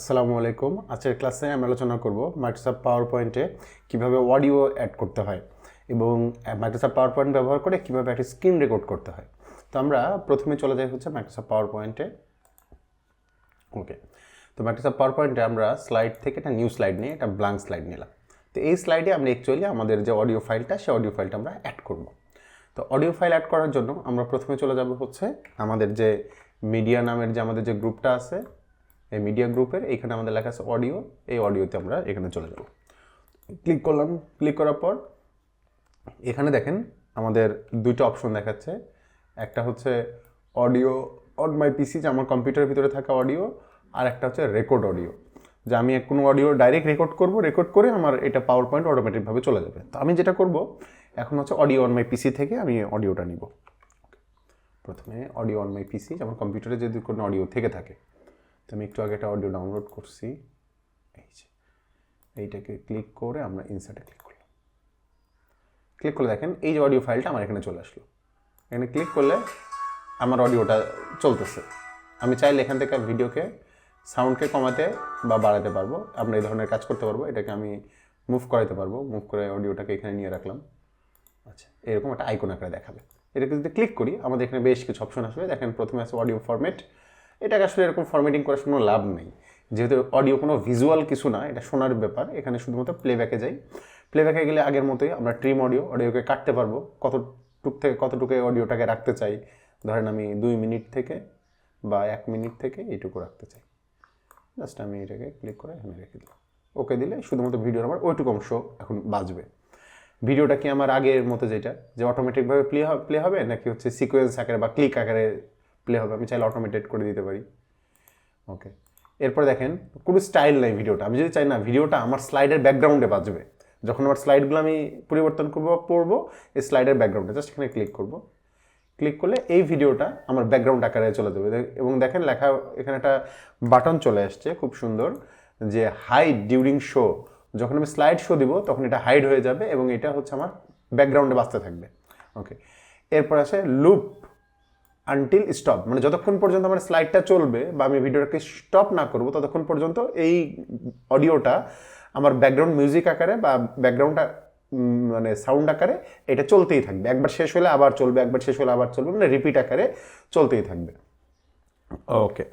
আসসালামু আলাইকুম। আজকের ক্লাসে আমি আলোচনা করব মাইক্রোসফট পাওয়ার পয়েন্টে কীভাবে অডিও অ্যাড করতে হয় এবং মাইক্রোসফট পাওয়ার পয়েন্ট ব্যবহার করে কীভাবে একটা স্ক্রিন রেকর্ড করতে হয়। তো আমরা প্রথমে চলে যাই হচ্ছে মাইক্রোসফট পাওয়ার পয়েন্টে ওকে তো মাইক্রোসফট পাওয়ার পয়েন্টে আমরা স্লাইড থেকে একটা নিউ স্লাইড নিয়ে, একটা ব্ল্যাঙ্ক স্লাইড নিলাম। তো এই স্লাইডে আমরা অ্যাকচুয়ালি আমাদের যে অডিও ফাইলটা সেই অডিও ফাইলটা আমরা অ্যাড করব। তো অডিও ফাইল অ্যাড করার জন্য আমরা প্রথমে চলে যাব হচ্ছে আমাদের যে মিডিয়া নামের যে আমাদের যে গ্রুপটা আছে এই মিডিয়া গ্রুপের এখানে আমাদের লেখা আছে অডিও এই অডিওতে আমরা এখানে চলে যাব। ক্লিক করলাম ক্লিক করার পর এখানে দেখেন আমাদের দুইটা অপশন দেখাচ্ছে। একটা হচ্ছে অডিও অন মাই পিসি যে আমার কম্পিউটারের ভিতরে থাকা অডিও আর একটা হচ্ছে রেকর্ড অডিও যে আমি এক কোনো অডিও ডাইরেক্ট রেকর্ড করব রেকর্ড করে আমার এটা পাওয়ার পয়েন্ট অটোমেটিকভাবে চলে যাবে। তো আমি যেটা করব, এখন হচ্ছে অডিও অন মাই পিসি থেকে আমি অডিওটা নিব। প্রথমে অডিও অন মাই পিসি আমার কম্পিউটারে যদি কোনো অডিও থেকে থাকে। তো আমি একটু আগে একটা অডিও ডাউনলোড করছি। এই যে, এইটাকে ক্লিক করে আমরা ইনসার্টে ক্লিক করলাম। ক্লিক করলে দেখেন এই যে অডিও ফাইলটা আমার এখানে চলে আসলো। এখানে ক্লিক করলে আমার অডিওটা চলতেছে। আমি চাইলে এখান থেকে ভিডিওকে সাউন্ডকে কমাতে বা বাড়াতে পারব। আমরা এই ধরনের কাজ করতে পারব। এটাকে আমি মুভ করাতে পারব। মুভ করে অডিওটাকে এখানে নিয়ে রাখলাম। আচ্ছা এরকম একটা আইকন আকারে দেখাবে। এটাকে যদি ক্লিক করি, আমাদের এখানে বেশ কিছু অপশন আসবে। দেখেন প্রথমে আছে অডিও ফরম্যাট এটাকে আসলে এরকম ফরম্যাটিং করার কোনো লাভ নেই। যেহেতু অডিও কোনো ভিজুয়াল কিছু না, এটা শোনার ব্যাপার। এখানে শুধুমাত্র প্লেব্যাকে যাই। প্লেব্যাকে গেলে আগের মতোই আমরা ট্রিম অডিও অডিওকে কাটতে পারব। কতটুক থেকে, কতটুকু অডিওটাকে রাখতে চাই? ধরেন আমি দুই মিনিট থেকে বা এক মিনিট থেকে এইটুকু রাখতে চাই। জাস্ট আমি এটাকে ক্লিক করে এখানে রেখে দিলাম। ওকে দিলে শুধুমাত্র ভিডিওর আমার ওইটুকু অংশ এখন বাজবে। ভিডিওটা কি আমার আগের মতো যেটা? যে অটোমেটিকভাবে প্লে প্লে হবে? নাকি হচ্ছে সিকোয়েন্স আকারে বা ক্লিক আকারে প্লে হবে, আমি চাইলে অটোমেটেড করে দিতে পারি। ওকে এরপর দেখেন কোনো স্টাইল নাই ভিডিওটা। আমি যদি চাই না, ভিডিওটা আমার স্লাইডের ব্যাকগ্রাউন্ডে বাজবে। যখন আমার স্লাইডগুলো আমি পরিবর্তন করব বা পড়ব, এই স্লাইডের ব্যাকগ্রাউন্ডে জাস্ট এখানে ক্লিক করব। ক্লিক করলে এই ভিডিওটা আমার ব্যাকগ্রাউন্ড আকারে চলে যাবে। এবং দেখেন লেখা, এখানে একটা বাটন চলে আসছে, খুব সুন্দর, যে হাইড ডিউরিং শো যখন আমি স্লাইড শো দিব, তখন এটা হাইড হয়ে যাবে এবং এটা হচ্ছে আমার ব্যাকগ্রাউন্ডে বাঁচতে থাকবে। ওকে এরপর আসে লুপ আনটিল স্টপ মানে যতক্ষণ পর্যন্ত আমার স্লাইডটা চলবে বা আমি ভিডিওটাকে স্টপ না করব, ততক্ষণ পর্যন্ত এই অডিওটা আমার ব্যাকগ্রাউন্ড মিউজিক আকারে বা ব্যাকগ্রাউন্ডটা মানে সাউন্ড আকারে এটা চলতেই থাকবে। একবার শেষ হলে আবার চলবে, একবার শেষ হলে আবার চলবে মানে রিপিট আকারে চলতেই থাকবে। ওকে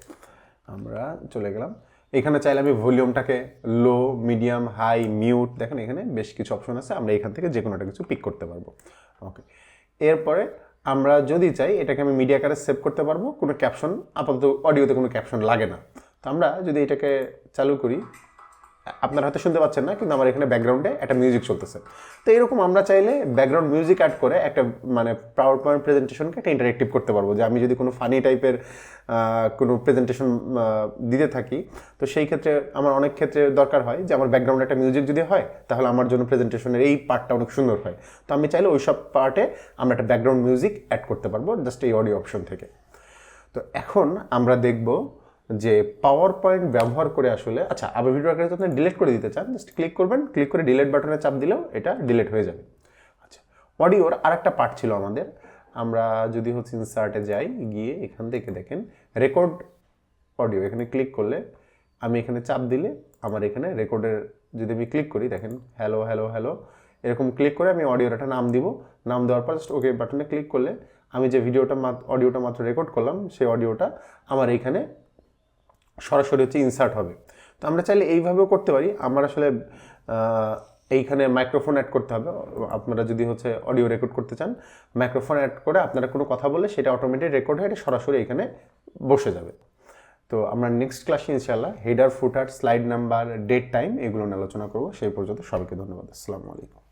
আমরা চলে গেলাম। এখানে চাইলে আমি ভলিউমটাকে লো মিডিয়াম হাই মিউট দেখেন এখানে বেশ কিছু অপশন আছে, আমরা এখান থেকে যে কোনো একটা কিছু পিক করতে পারব। ওকে এরপরে আমরা যদি চাই এটাকে আমি মিডিয়া কারে সেভ করতে পারব, কোনো ক্যাপশন আপাতত অডিওতে কোনো ক্যাপশন লাগে না। তো আমরা যদি এটাকে চালু করি আপনারা হয়তো শুনতে পাচ্ছেন না, কিন্তু আমার এখানে ব্যাকগ্রাউন্ডে একটা মিউজিক চলতেছে। তো এরকম আমরা চাইলে ব্যাকগ্রাউন্ড মিউজিক অ্যাড করে একটা মানে পাওয়ার পয়েন্ট প্রেজেন্টেশনকে একটা ইন্টারেক্টিভ করতে পারব। যে আমি যদি কোনো ফানি টাইপের কোনো প্রেজেন্টেশন দিতে থাকি, তো সেই ক্ষেত্রে আমার অনেক ক্ষেত্রে দরকার হয় যে আমার ব্যাকগ্রাউন্ডে একটা মিউজিক যদি হয়, তাহলে আমার জন্য প্রেজেন্টেশনের এই পার্টটা অনেক সুন্দর হয়। তো আমি চাইলে ওই সব পার্টে আমরা একটা ব্যাকগ্রাউন্ড মিউজিক অ্যাড করতে পারব জাস্ট এই অডিও অপশন থেকে। তো এখন আমরা দেখব যে পাওয়ার পয়েন্ট ব্যবহার করে আসলে আচ্ছা আবার ভিডিওটাকে যদি আপনি ডিলিট করে দিতে চান জাস্ট ক্লিক করবেন ক্লিক করে ডিলিট বাটনে চাপ দিলেও এটা ডিলিট হয়ে যাবে। আচ্ছা অডিওর আর একটা পার্ট ছিল আমাদের। আমরা যদি হচ্ছে ইনসার্টে যাই, গিয়ে এখান থেকে দেখেন রেকর্ড অডিও এখানে ক্লিক করলে আমি এখানে চাপ দিলে আমার এখানে রেকর্ডের যদি আমি ক্লিক করি, দেখেন হ্যালো হ্যালো হ্যালো এরকম ক্লিক করে আমি অডিওর একটা নাম দিব। নাম দেওয়ার পর জাস্ট ওকে বাটনে ক্লিক করলে আমি যে ভিডিওটা অডিওটা মাত্র রেকর্ড করলাম, সেই অডিওটা আমার এইখানে সরাসরি হচ্ছে ইনসার্ট হবে। তো আমরা চাইলে এইভাবেও করতে পারি। আমার আসলে এইখানে মাইক্রোফোন অ্যাড করতে হবে। আপনারা যদি হচ্ছে অডিও রেকর্ড করতে চান মাইক্রোফোন অ্যাড করে আপনারা কোনো কথা বলে সেটা অটোমেটিক রেকর্ড হয়ে সরাসরি এখানে বসে যাবে। তো আমরা নেক্সট ক্লাসে ইনশাল্লাহ header footer slide number date time এগুলো নিয়ে আলোচনা করব। সেই পর্যন্ত সবাইকে ধন্যবাদ। আসসালামু আলাইকুম।